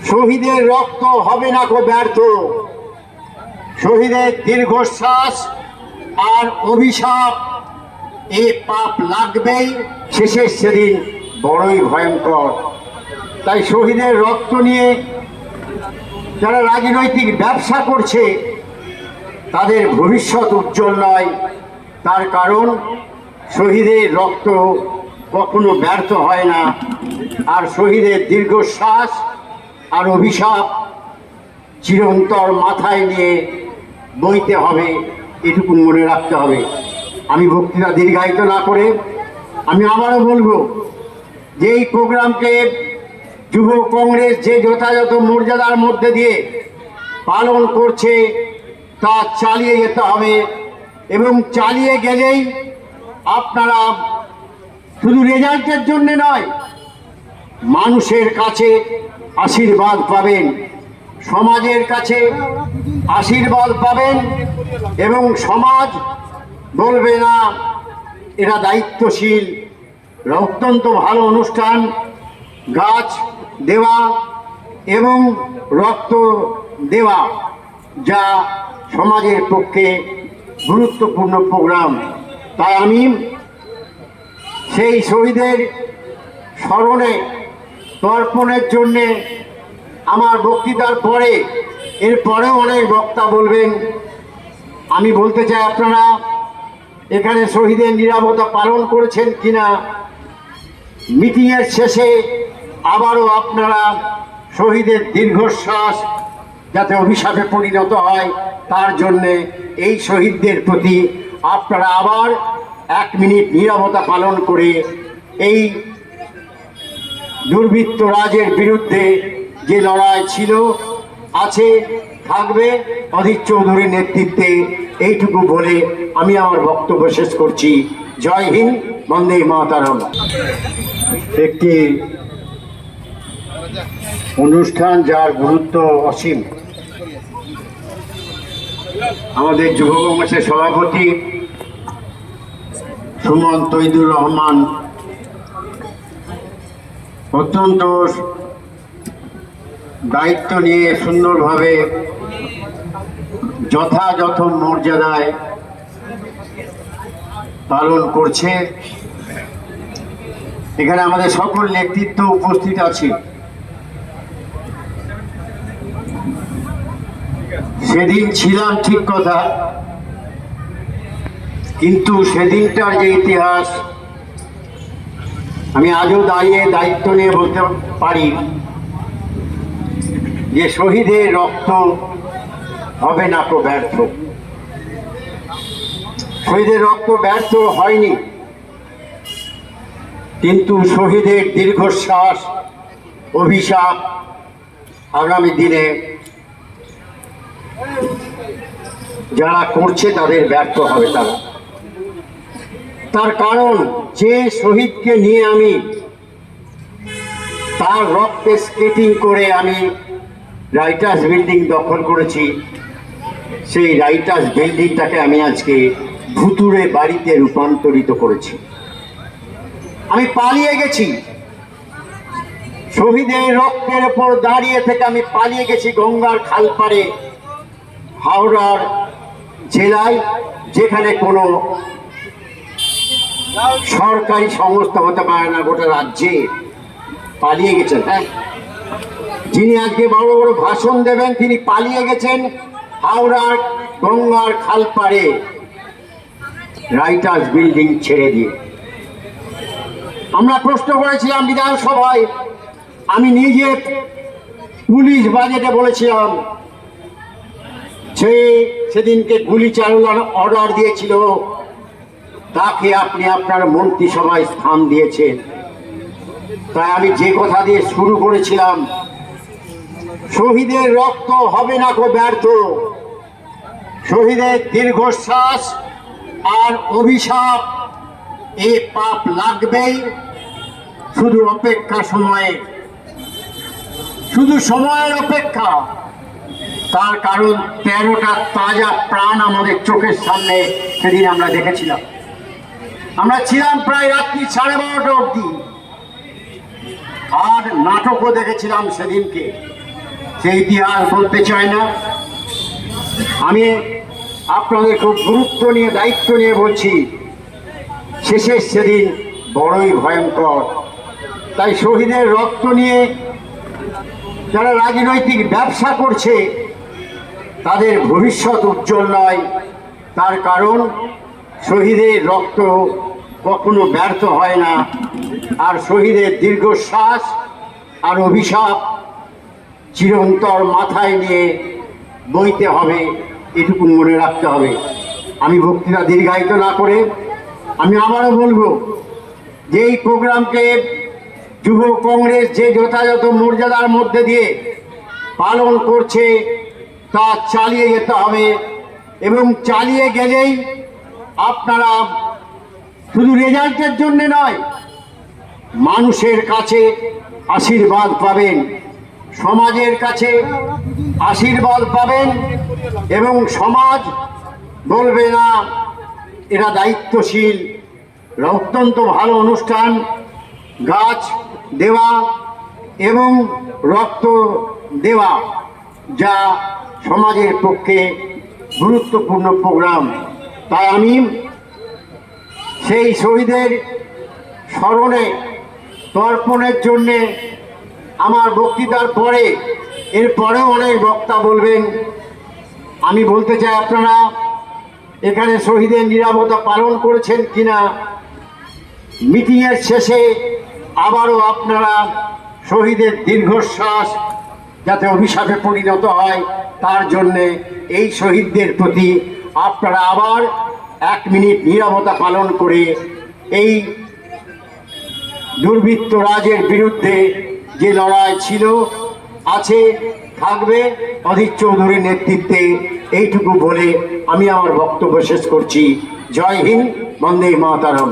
শহীদের রক্ত হবে না কো ব্যর্থ। শহীদের দীর্ঘশ্বাস আর অভিশাপ এ পাপ লাগবেই, শেষের সেদিন বড়ই ভয়ঙ্কর। তাই শহীদের রক্ত নিয়ে যারা রাজনৈতিক ব্যবসা করছে, তাদের ভবিষ্যৎ উজ্জ্বল নয়। তার কারণ, শহীদের রক্ত কখনো ব্যর্থ হয় না। আর শহীদের দীর্ঘশ্বাস আর অভিশাপ চিরন্তর মাথায় নিয়ে বইতে হবে, এটুকু মনে রাখতে হবে। আমি বক্তৃতা দীর্ঘায়িত না করে আমি আবারও বলব যে এই প্রোগ্রামকে যুব কংগ্রেস যে যথাযথ মর্যাদার মধ্যে দিয়ে পালন করছে, তা চালিয়ে যেতে হবে এবং চালিয়ে গেলেই আপনারা শুধু রেজাল্টের জন্যে নয় মানুষের কাছে আশীর্বাদ পাবেন, সমাজের কাছে আশীর্বাদ পাবেন এবং সমাজ বলবে না, এরা দায়িত্বশীল। অত্যন্ত ভালো অনুষ্ঠান, গাছ দেওয়া এবং রক্ত দেওয়া, যা সমাজের পক্ষে গুরুত্বপূর্ণ প্রোগ্রাম। তাই আমি সেই শহীদের স্মরণে তর্পণের জন্যে আমার বক্তৃতার পরে এর পরেও অনেক বক্তা বলবেন। আমি বলতে চাই আপনারা, এখানে শহীদের নিরাপত্তা পালন করেছেন কিনা? মিটিংয়ের শেষে আবারও আপনারা শহীদের দীর্ঘশ্বাস যাতে অভিশাপে পরিণত হয়, তার জন্যে এই শহীদদের প্রতি আপনারা আবার এক মিনিট নিরাপত্তা পালন করে এই দুর্বৃত্ত রাজের বিরুদ্ধে যে লড়াই ছিল, আছে, থাকবে অধীর চৌধুরীর নেতৃত্বে। এইটুকু বলে আমি আমার বক্তব্য শেষ করছি। জয় হিন্দ, বন্দে মাতারম। একটি অনুষ্ঠান যার গুরুত্ব অসীম। আমাদের যুব কংগ্রেসের সভাপতি সুমন তৈদুর রহমান অত্যন্ত দায়িত্ব নিয়ে সুন্দরভাবে যথাযথ মর্যাদায় পালন করছে। এখানে আমাদের সকল নেতৃত্ব উপস্থিত আছে। সেদিন ছিলাম ঠিক কথা, কিন্তু সেদিনটার যে ইতিহাস আমি আজও দাঁড়িয়ে দায়িত্ব নিয়ে বলতে পারি যে শহীদের রক্ত হবে না তো ব্যর্থ। শহীদের রক্ত ব্যর্থ হয়নি, কিন্তু শহীদের দীর্ঘশ্বাস অভিশাপ আগামী দিনে যারা করছে তাদের ব্যর্থ হবে তারা। তার কারণ, যে শহীদকে নিয়ে আমি তার রক্তে স্কেটিং করে আমি রাইটার্স বিল্ডিং দখল করেছি, সেই রাইটার্স বিল্ডিংটাকে আমি আজকে ভুতুরে বাড়িতে রূপান্তরিত করেছি। আমি পালিয়ে গেছি। শহীদের রক্তের ওপর দাঁড়িয়ে থেকে আমি পালিয়ে গেছি গঙ্গার খাল পাড়ে, হাওড়ার জেলায়, যেখানে কোনো সরকারি সংস্থা হতে পারে না, গোটা রাজ্যে পালিয়ে গেছেন। হ্যাঁ। যিনি আজকে বড় বড় ভাষণ দেবেন, তিনি পালিয়ে গেছেন হাওড়ার গঙ্গার খাল পাড়ে রাইটার্স বিল্ডিং ছেড়ে দিয়ে। আমরা প্রশ্ন করেছিলাম বিধানসভায়, আমি নিজে পুলিশ বাজেটে বলেছিলাম সে সেদিনকে গুলি চালানোর অর্ডার দিয়েছিল। তাকে আপনি আপনার মন্ত্রিসভায় স্থান দিয়েছেন। তাই আমি যে কথা দিয়ে শুরু করেছিলাম, শহীদের রক্ত হবে না কো ব্যর্থ। শহীদের দীর্ঘশ্বাস আর অভিশাপ এ পাপ লাগবেই, শুধু অপেক্ষা সময়ে। শুধু সময়ের অপেক্ষা, তার কারণ তেরোটা তাজা প্রাণ আমাদের চোখের সামনে সেদিন আমরা দেখেছিলাম। আমরা ছিলাম প্রায় রাত্রি সাড়ে বারোটা অবধি। আর নাটকও দেখেছিলাম সেদিনকে। সেই ইতিহাস বলতে চাই না। আমি আপনাদের খুব গুরুত্ব নিয়ে, দায়িত্ব নিয়ে বলছি, শেষের সেদিন বড়ই ভয়ঙ্কর। তাই শহীদের রক্ত নিয়ে যারা রাজনৈতিক ব্যবসা করছে, তাদের ভবিষ্যৎ উজ্জ্বল নয়। তার কারণ শহীদের রক্ত কখনো ব্যর্থ হয় না। আর শহীদের দীর্ঘশ্বাস আর অভিশাপ চিরন্তর মাথায় নিয়ে বইতে হবে, এটুকু মনে রাখতে হবে। আমি বক্তৃতা দীর্ঘায়িত না করে আমি আবারও বলব যে এই প্রোগ্রামকে যুব কংগ্রেস যে যথাযথ মর্যাদার মধ্যে দিয়ে পালন করছে, তা চালিয়ে যেতে হবে এবং চালিয়ে গেলেই আপনারা শুধু রেজাল্টের জন্য নয়, মানুষের কাছে আশীর্বাদ পাবেন, সমাজের কাছে আশীর্বাদ পাবেন এবং সমাজ বলবে না, এরা দায়িত্বশীল অত্যন্ত ভালো অনুষ্ঠান, গাছ দেওয়া এবং রক্ত দেওয়া যা সমাজের পক্ষে গুরুত্বপূর্ণ প্রোগ্রাম। তাই আমি সেই শহীদের স্মরণে তর্পণের জন্যে আমার বক্তৃতার পরে এর পরেও অনেক বক্তা বলবেন। আমি বলতে চাই আপনারা, এখানে শহীদের নিরাপত্তা পালন করেছেন কিনা? মিটিংয়ের শেষে আবারও আপনারা শহীদের দীর্ঘশ্বাস যাতে অভিশাপে পরিণত হয়, তার জন্যে এই শহীদদের প্রতি আপনারা আবার এক মিনিট পালন করে এই দুর্বৃত্ত রাজের বিরুদ্ধে যে লড়াই ছিল, আছে, থাকবে অধীর চৌধুরীর নেতৃত্বে, এইটুকু বলে আমি আমার বক্তব্য শেষ করছি। জয় হিন্দ, বন্দে মাতারম।